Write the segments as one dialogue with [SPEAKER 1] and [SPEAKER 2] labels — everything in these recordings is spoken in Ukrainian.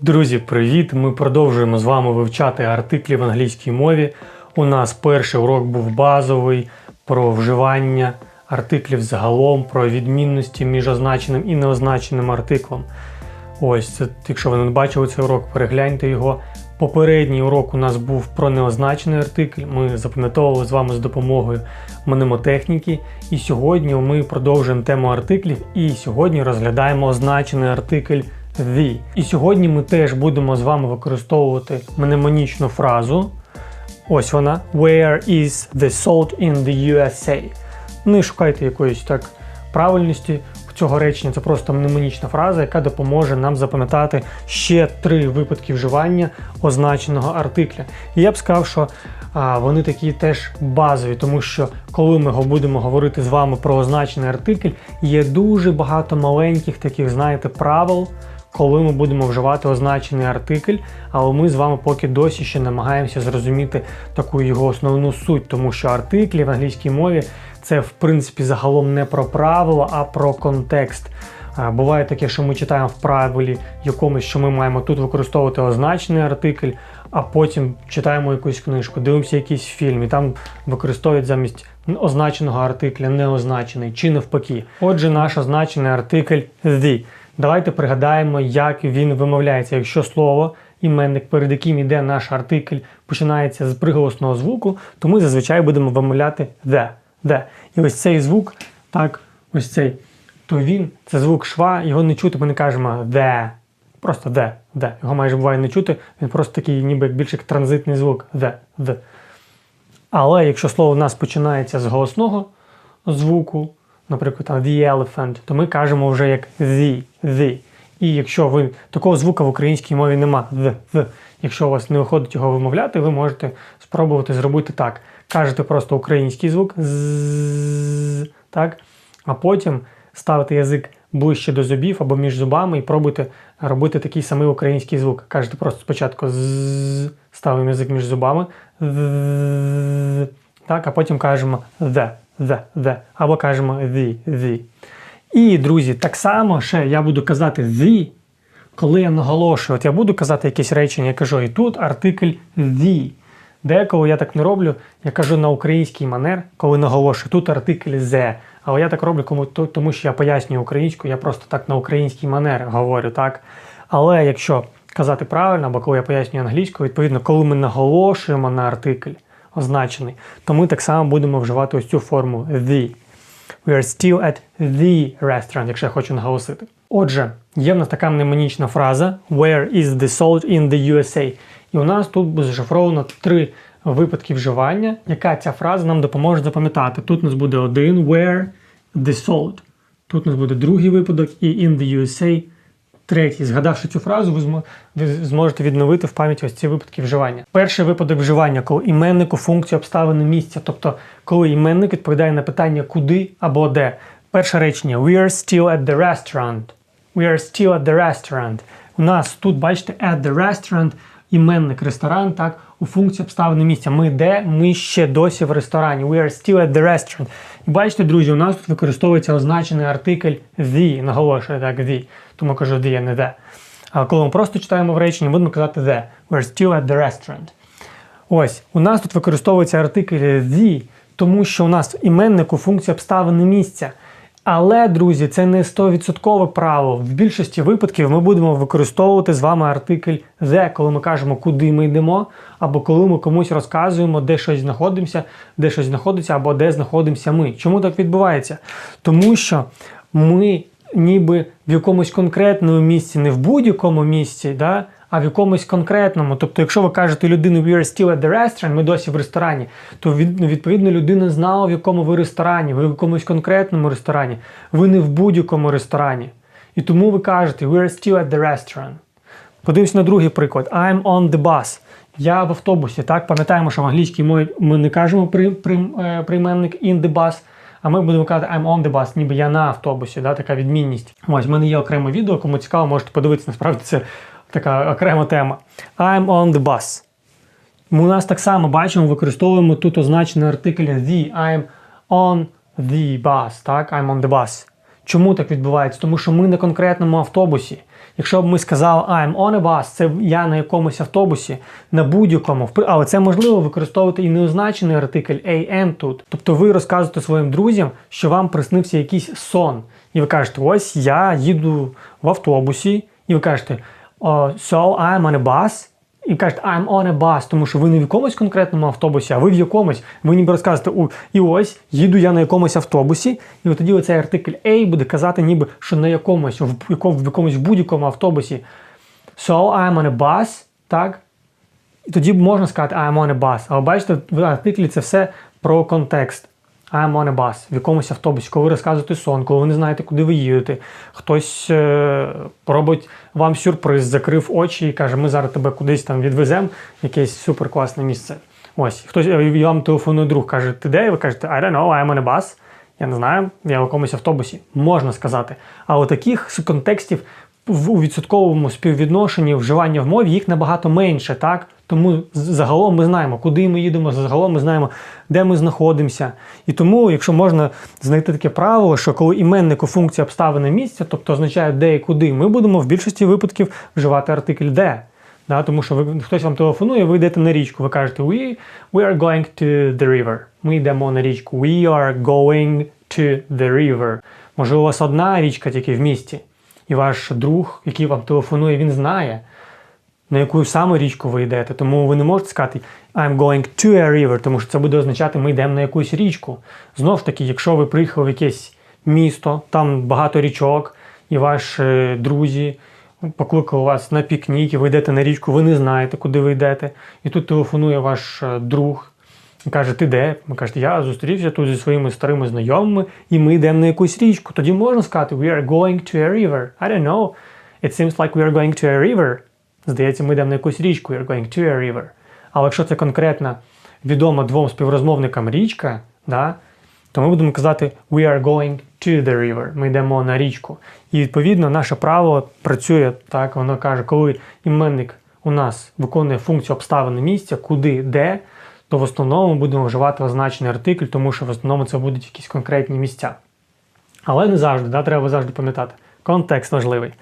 [SPEAKER 1] Друзі, привіт! Ми продовжуємо з вами вивчати артиклі в англійській мові. У нас перший урок був базовий про вживання артиклів загалом, про відмінності між означеним і неозначеним артиклом. Ось, це, якщо ви не бачили цей урок, перегляньте його. Попередній урок у нас був про неозначений артикль. Ми запам'ятовували з вами з допомогою мнемотехніки. І сьогодні ми продовжуємо тему артиклів. І сьогодні розглядаємо означений артикль the. І сьогодні ми теж будемо з вами використовувати мнемонічну фразу. Ось вона. Where is the salt in the USA? Не шукайте якоїсь так правильності цього речення. Це просто мнемонічна фраза, яка допоможе нам запам'ятати ще три випадки вживання означеного артикля. І я б сказав, що а, вони такі теж базові, тому що коли ми будемо говорити з вами про означений артикль, є дуже багато маленьких таких, знаєте, правил. Коли ми будемо вживати означений артикль, але ми з вами поки досі ще намагаємося зрозуміти таку його основну суть, тому що артиклі в англійській мові це в принципі загалом не про правило, а про контекст. Буває таке, що ми читаємо в правилі якомусь, що ми маємо тут використовувати означений артикль, а потім читаємо якусь книжку, дивимося якийсь фільм, і там використовують замість означеного артикля неозначений чи навпаки. Отже, наш означений артикль the. Давайте пригадаємо, як він вимовляється. Якщо слово, іменник, перед яким йде наш артикль, починається з приголосного звуку, то ми зазвичай будемо вимовляти the. the. І ось цей звук, так, ось цей, то він, це звук шва, його не чути, ми не кажемо the. Просто the, the. Його майже буває не чути, він просто такий, ніби більш як транзитний звук the, the. Але якщо слово в нас починається з голосного звуку, наприклад, там, the elephant, то ми кажемо вже як the, the. І якщо ви такого звука в українській мові нема, the, the. Якщо у вас не виходить його вимовляти, ви можете спробувати зробити так. Кажете просто український звук, з, так, а потім ставите язик ближче до зубів або між зубами і пробуйте робити такий самий український звук. Кажете просто спочатку з, ставимо язик між зубами, з, так, а потім кажемо the the, the, або кажемо the, the. І, друзі, так само ще я буду казати the, коли я наголошую. От я буду казати якесь речення, я кажу, і тут артикль the. Деколи я так не роблю, я кажу на український манер, коли наголошую, тут артикль the. Але я так роблю, тому що я пояснюю українську, я просто так на український манер говорю. так. Але якщо казати правильно, або коли я пояснюю англійську, відповідно, коли ми наголошуємо на артикль, означений, то ми так само будемо вживати ось цю форму the. We are still at the restaurant, якщо я хочу наголосити. Отже, є в нас така мнемонічна фраза Where is the salt in the USA? І у нас тут буде зашифровано три випадки вживання, яка ця фраза нам допоможе запам'ятати. Тут у нас буде один where the salt. Тут у нас буде другий випадок, і in the USA Третій, згадавши цю фразу, ви зможете відновити в пам'яті ось ці випадки вживання. Перший випадок вживання, коли іменнику функцію обставини місця, тобто коли іменник відповідає на питання куди або де. Перше речення We are still at the restaurant. We are still at the restaurant. У нас тут, бачите, at the restaurant, іменник ресторан, так, у функції обставини місця. Ми де? Ми ще досі в ресторані. We are still at the restaurant. І бачите, друзі, у нас тут використовується означений артикль the, наголошує так, the тому кажу the, а не the. А коли ми просто читаємо в реченні, будемо казати the. We're still at the restaurant. Ось, у нас тут використовується артикль the, тому що у нас в іменнику функція обставини місця. Але, друзі, це не 100% правило. В більшості випадків ми будемо використовувати з вами артикль the, коли ми кажемо, куди ми йдемо, або коли ми комусь розказуємо, де щось знаходимося, де щось знаходиться, або де знаходимося ми. Чому так відбувається? Тому що ми ніби в якомусь конкретному місці, не в будь-якому місці, да, а в якомусь конкретному. Тобто, якщо ви кажете людину we are still at the restaurant, ми досі в ресторані, то відповідно людина знала, в якому ви ресторані, ви в якомусь конкретному ресторані, ви не в будь-якому ресторані. І тому ви кажете we are still at the restaurant. Подивимось на другий приклад. I'm on the bus. Я в автобусі. Так, пам'ятаємо, що в англійській мові ми не кажемо при, при, е, прийменник in the bus. А ми будемо казати I'm on the bus, ніби я на автобусі, да, така відмінність. Ось в мене є окреме відео, кому цікаво, можете подивитися, насправді це така окрема тема. I'm on the bus. Ми у нас так само бачимо, використовуємо тут означений артикль the. I'm on the bus. так, I'm on the bus. Чому так відбувається? Тому що ми на конкретному автобусі. Якщо б ми сказали I'm on a bus, це я на якомусь автобусі, на будь-якому, але це можливо використовувати і неозначений артикль am тут. Тобто ви розказуєте своїм друзям, що вам приснився якийсь сон. І ви кажете, ось я їду в автобусі, і ви кажете, «Oh, so I'm on a bus, і кажете, I'm on a bus, тому що ви не в якомусь конкретному автобусі, а ви в якомусь. Ви ніби розказуєте, «У, і ось їду я на якомусь автобусі, і от тоді оцей артикль A буде казати, ніби що на якомусь, в якому- в якомусь будь-якому автобусі. So I'm on a bus, так? І тоді можна сказати I'm on a bus. Але бачите, в артиклі це все про контекст. I'm on a bus, в якомусь автобусі, коли ви розказуєте сон, коли ви не знаєте, куди ви їдете. Хтось е, робить вам сюрприз, закрив очі і каже, ми зараз тебе кудись там відвеземо, якесь суперкласне місце. Ось, хтось е, вам телефонує друг, каже, ти де? І ви кажете, I don't know, I'm on a bus. Я не знаю, я в якомусь автобусі. Можна сказати. Але таких контекстів у відсотковому співвідношенні вживання в мові їх набагато менше, так? Тому загалом ми знаємо, куди ми їдемо, загалом ми знаємо, де ми знаходимося. І тому, якщо можна знайти таке правило, що коли іменнику функція обставини місця, тобто означає де і куди, ми будемо в більшості випадків вживати артикль де. Да, тому що ви, хтось вам телефонує, ви йдете на річку, ви кажете we, we are going to the river. Ми йдемо на річку. We are going to the river. Можливо, у вас одна річка тільки в місті, і ваш друг, який вам телефонує, він знає, на яку саме річку ви йдете. Тому ви не можете сказати I'm going to a river, тому що це буде означати, ми йдемо на якусь річку. Знову ж таки, якщо ви приїхали в якесь місто, там багато річок, і ваші друзі покликали вас на пікнік, і ви йдете на річку, ви не знаєте, куди ви йдете. І тут телефонує ваш е, друг і каже, ти де? Ви кажете, я зустрівся тут зі своїми старими знайомими, і ми йдемо на якусь річку. Тоді можна сказати, we are going to a river. I don't know. It seems like we are going to a river. Здається, ми йдемо на якусь річку, are going to a river. Але якщо це конкретно відома двом співрозмовникам річка, да, то ми будемо казати we are going to the river. Ми йдемо на річку. І відповідно наше правило працює так, воно каже, коли іменник у нас виконує функцію обставини місця, куди, де, то в основному ми будемо вживати означений артикль, тому що в основному це будуть якісь конкретні місця. Але не завжди, да, треба завжди пам'ятати. Контекст важливий.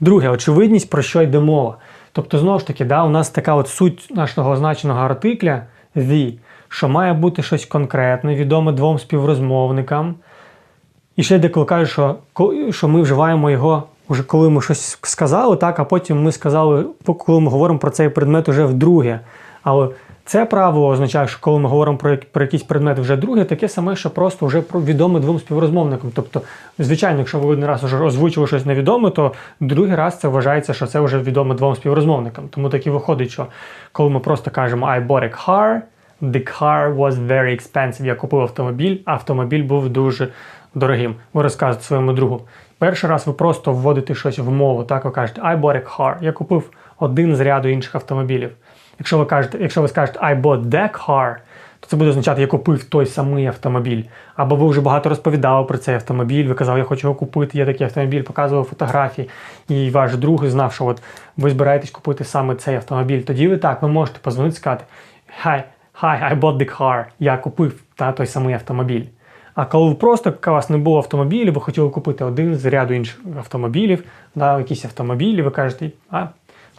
[SPEAKER 1] Друге, очевидність, про що йде мова. Тобто, знову ж таки, да, у нас така от суть нашого означеного артикля the, що має бути щось конкретне, відоме двом співрозмовникам. І ще деколи кажуть, що, що ми вживаємо його, вже коли ми щось сказали, так, а потім ми сказали, коли ми говоримо про цей предмет уже вдруге. Але це правило означає, що коли ми говоримо про, про якийсь предмет вже друге, таке саме, що просто вже відоме двом співрозмовникам. Тобто, звичайно, якщо ви один раз вже озвучили щось невідоме, то другий раз це вважається, що це вже відоме двом співрозмовникам. Тому так і виходить, що коли ми просто кажемо I bought a car, the car was very expensive. Я купив автомобіль, автомобіль був дуже дорогим. Ви розказуєте своєму другу. Перший раз ви просто вводите щось в мову, так ви кажете I bought a car. Я купив один з ряду інших автомобілів. Якщо ви кажете, якщо ви скажете I bought the car, то це буде означати, я купив той самий автомобіль. Або ви вже багато розповідали про цей автомобіль, ви казали, я хочу його купити, є такий автомобіль, показував фотографії, і ваш друг знав, що от ви збираєтесь купити саме цей автомобіль. Тоді ви так, ви можете позвонити і сказати Hi, hi, I bought the car. Я купив та, той самий автомобіль. А коли ви просто у вас не було автомобілів, ви хотіли купити один з ряду інших автомобілів, да, якісь автомобілі, ви кажете, а,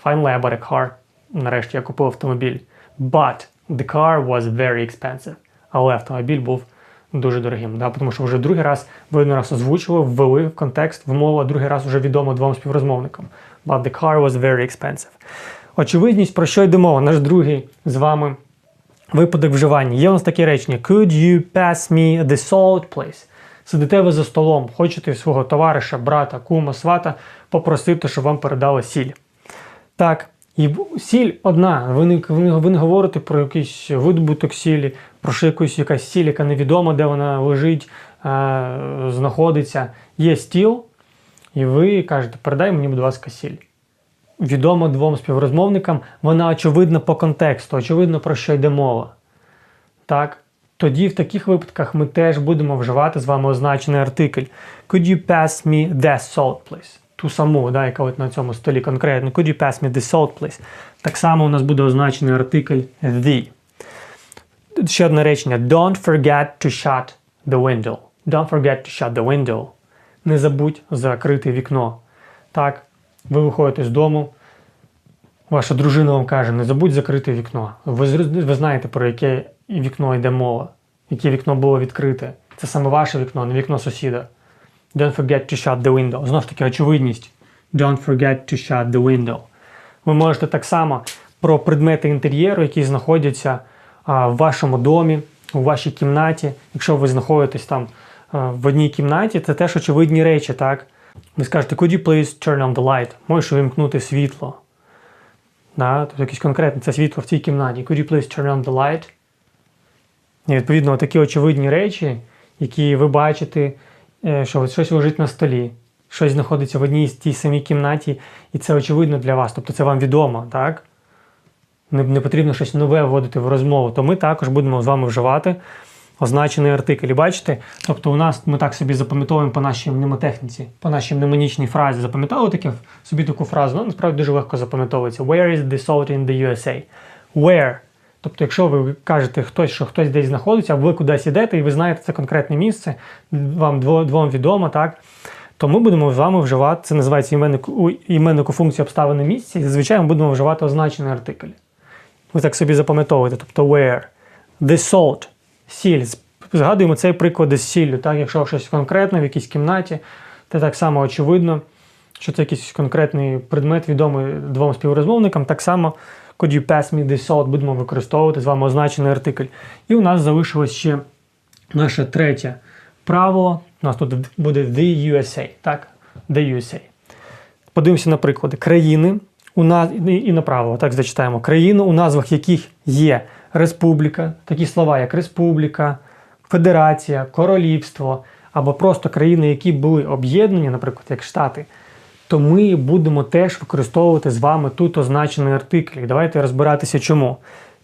[SPEAKER 1] finally I bought a car. Нарешті я купив автомобіль. But the car was very expensive. Але автомобіль був дуже дорогим. Да? Тому що вже другий раз ви один раз озвучували, ввели в контекст, в мову, а другий раз вже відомо двом співрозмовникам. But the car was very expensive. Очевидність, про що йде мова? Наш другий з вами випадок вживання. Є у нас таке речення: Could you pass me the salt, please? Сидите ви за столом, хочете свого товариша, брата, кума, свата попросити, щоб вам передали сіль. Так, і сіль одна. Ви не, ви, не- говорите про якийсь видобуток сілі, про якусь якась сіль, яка невідома, де вона лежить, е, знаходиться. Є стіл, і ви кажете, передай мені, будь ласка, сіль. Відомо двом співрозмовникам, вона очевидна по контексту, очевидно, про що йде мова. Так? Тоді в таких випадках ми теж будемо вживати з вами означений артикль. Could you pass me the salt, please? Ту саму, да, яка от на цьому столі конкретно. Could you pass me the salt, please? Так само у нас буде означений артикль the. Ще одне речення. Don't forget to shut the window. Don't forget to shut the window. Не забудь закрити вікно. Так. ви виходите з дому, ваша дружина вам каже, не забудь закрити вікно. Ви, ви знаєте, про яке вікно йде мова, яке вікно було відкрите. Це саме ваше вікно, не вікно сусіда. Don't forget to shut the window. Знову ж таки, очевидність. Don't forget to shut the window. Ви можете так само про предмети інтер'єру, які знаходяться а, в вашому домі, у вашій кімнаті. Якщо ви знаходитесь там а, в одній кімнаті, це теж очевидні речі, так? Ви скажете, could you please turn on the light? Можеш увімкнути світло. Да? Тобто якесь конкретне це світло в цій кімнаті. Could you please turn on the light? І відповідно такі очевидні речі, які ви бачите, що щось лежить на столі, щось знаходиться в одній з тій самій кімнаті, і це очевидно для вас, тобто це вам відомо, так? Не, не потрібно щось нове вводити в розмову, то ми також будемо з вами вживати означений артикль. Бачите, тобто у нас ми так собі запам'ятовуємо по нашій мнемотехніці, по нашій мнемонічній фразі. Запам'ятали таке собі таку фразу? Ну, насправді дуже легко запам'ятовується. Where is the salt in the USA? Where? Тобто, якщо ви кажете хтось, що хтось десь знаходиться, або ви кудись йдете, і ви знаєте це конкретне місце, вам двом відомо, так? То ми будемо з вами вживати, це називається іменник, іменнику функції обставини місця, і зазвичай ми будемо вживати означений артикль. Ви так собі запам'ятовуєте, тобто where. The salt, сіль. Згадуємо цей приклад із сіллю, так? Якщо щось конкретне в якійсь кімнаті, це так само очевидно, що це якийсь конкретний предмет, відомий двом співрозмовникам, так само could you pass me the salt, будемо використовувати з вами означений артикль. І у нас залишилось ще наше третє правило. У нас тут буде the USA, так? The USA. Подивимося на приклади. Країни у нас і і направо, так зачитаємо. Країни, у назвах яких є республіка, такі слова, як республіка, федерація, королівство, або просто країни, які були об'єднані, наприклад, як Штати, то ми будемо теж використовувати з вами тут означений артикль. Давайте розбиратися, чому.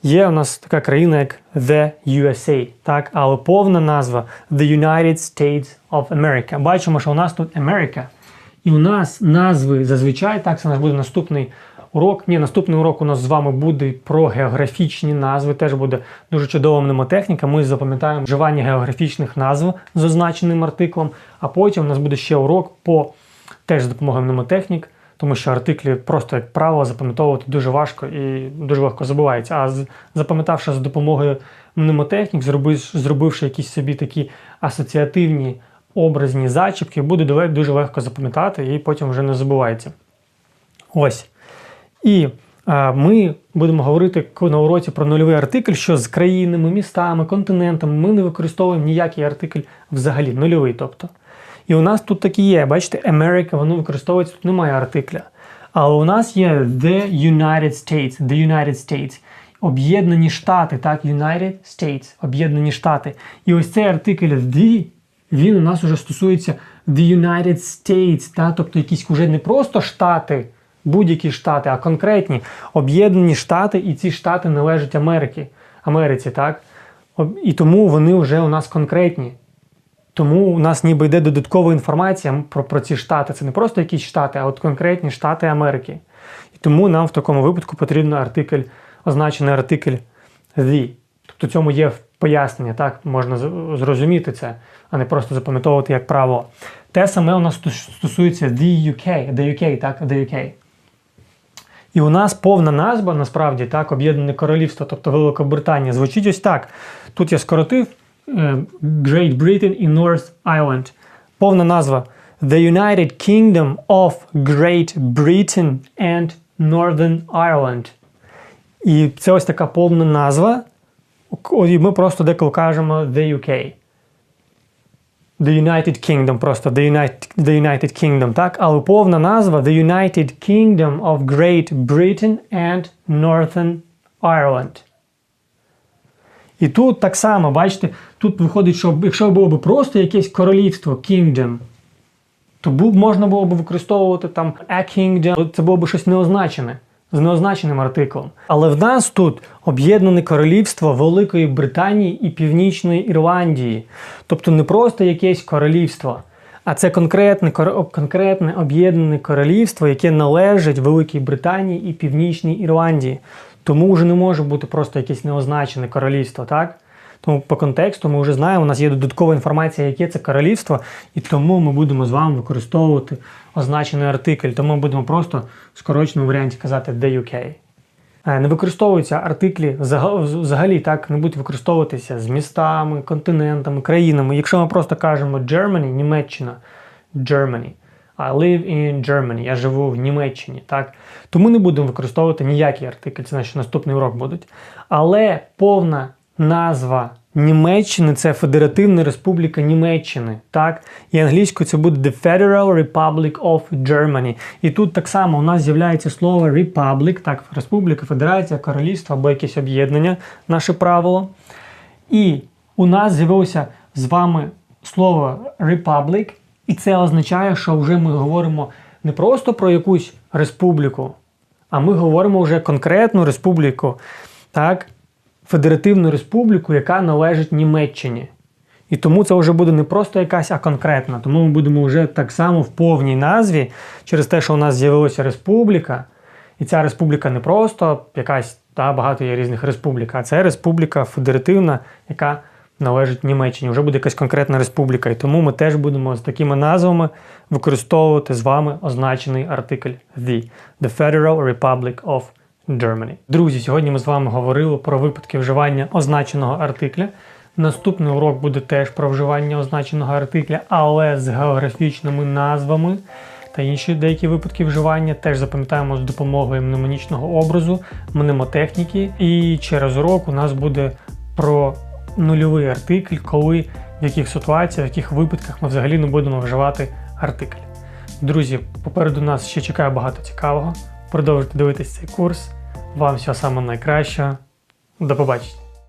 [SPEAKER 1] Є у нас така країна, як The USA, так, але повна назва The United States of America. Бачимо, що у нас тут America. І у нас назви зазвичай, так, це наш буде наступний урок. Ні, наступний урок у нас з вами буде про географічні назви. Теж буде дуже чудова мнемотехніка. Ми запам'ятаємо вживання географічних назв з означеним артиклом. А потім у нас буде ще урок по теж з допомогою мнемотехнік, тому що артиклі просто як правило запам'ятовувати дуже важко і дуже легко забувається. А запам'ятавши за допомогою мнемотехнік, зробивши, якісь собі такі асоціативні образні зачіпки, буде дуже легко запам'ятати і потім вже не забувається. Ось. І ми будемо говорити на уроці про нульовий артикль, що з країнами, містами, континентами ми не використовуємо ніякий артикль взагалі, нульовий. тобто. І у нас тут такі є, бачите, America, воно використовується, тут немає артикля. Але у нас є The United States, The United States. Об'єднані Штати, так, United States, Об'єднані Штати. І ось цей артикль The, він у нас уже стосується The United States, так, тобто якісь вже не просто штати, будь-які штати, а конкретні об'єднані штати, і ці штати належать Америці, Америці, так? І тому вони вже у нас конкретні. Тому у нас ніби йде додаткова інформація про, про ці штати. Це не просто якісь штати, а от конкретні штати Америки. І тому нам в такому випадку потрібен артикль, означений артикль the. Тобто цьому є пояснення, так? Можна зрозуміти це, а не просто запам'ятовувати як право. Те саме у нас стосується the UK, the UK, так, the UK. І у нас повна назва, насправді, так, Об'єднане Королівство, тобто Великобританія, звучить ось так. Тут я скоротив Great Britain і North Ireland. Повна назва The United Kingdom of Great Britain and Northern Ireland. І це ось така повна назва. О, І ми просто деколи кажемо The UK. The United Kingdom, просто The United, The United Kingdom, так? Але повна назва The United Kingdom of Great Britain and Northern Ireland. І тут так само, бачите, тут виходить, що якщо було б просто якесь королівство Kingdom, то був, можна було б використовувати там a kingdom, це було б щось неозначене, з неозначеним артиклом. Але в нас тут об'єднане королівство Великої Британії і Північної Ірландії. Тобто не просто якесь королівство, а це конкретне, конкретне об'єднане королівство, яке належить Великій Британії і Північній Ірландії. Тому вже не може бути просто якесь неозначене королівство, так? Тому по контексту ми вже знаємо, у нас є додаткова інформація, яке це королівство, і тому ми будемо з вами використовувати означений артикль. Тому ми будемо просто в скороченому варіанті казати The UK. Е, Не використовуються артиклі взага- взагалі так не будуть використовуватися з містами, континентами, країнами. Якщо ми просто кажемо Germany, Німеччина, Germany. I live in Germany, я живу в Німеччині, так? То ми не будемо використовувати ніякий артикль, це наші наступний урок будуть. Але повна назва Німеччини це Федеративна Республіка Німеччини, так? І англійською це буде The Federal Republic of Germany. І тут так само у нас з'являється слово Republic, так, Республіка, Федерація, Королівство або якесь об'єднання, наше правило. І у нас з'явилося з вами слово Republic, і це означає, що вже ми говоримо не просто про якусь республіку, а ми говоримо вже конкретну республіку, так? Федеративну республіку, яка належить Німеччині. І тому це вже буде не просто якась, а конкретна. Тому ми будемо вже так само в повній назві, через те, що у нас з'явилася республіка, і ця республіка не просто якась, та багато є різних республік, а це республіка федеративна, яка належить Німеччині. Вже буде якась конкретна республіка. І тому ми теж будемо з такими назвами використовувати з вами означений артикль the, the Federal Republic of Germany. Друзі, сьогодні ми з вами говорили про випадки вживання означеного артикля. Наступний урок буде теж про вживання означеного артикля, але з географічними назвами та інші деякі випадки вживання теж запам'ятаємо з допомогою мнемонічного образу, мнемотехніки. І через урок у нас буде про нульовий артикль, коли в яких ситуаціях, в яких випадках ми взагалі не будемо вживати артикль. Друзі, попереду нас ще чекає багато цікавого. Продовжуйте дивитися цей курс. Вам всього самого найкращого. До побачення!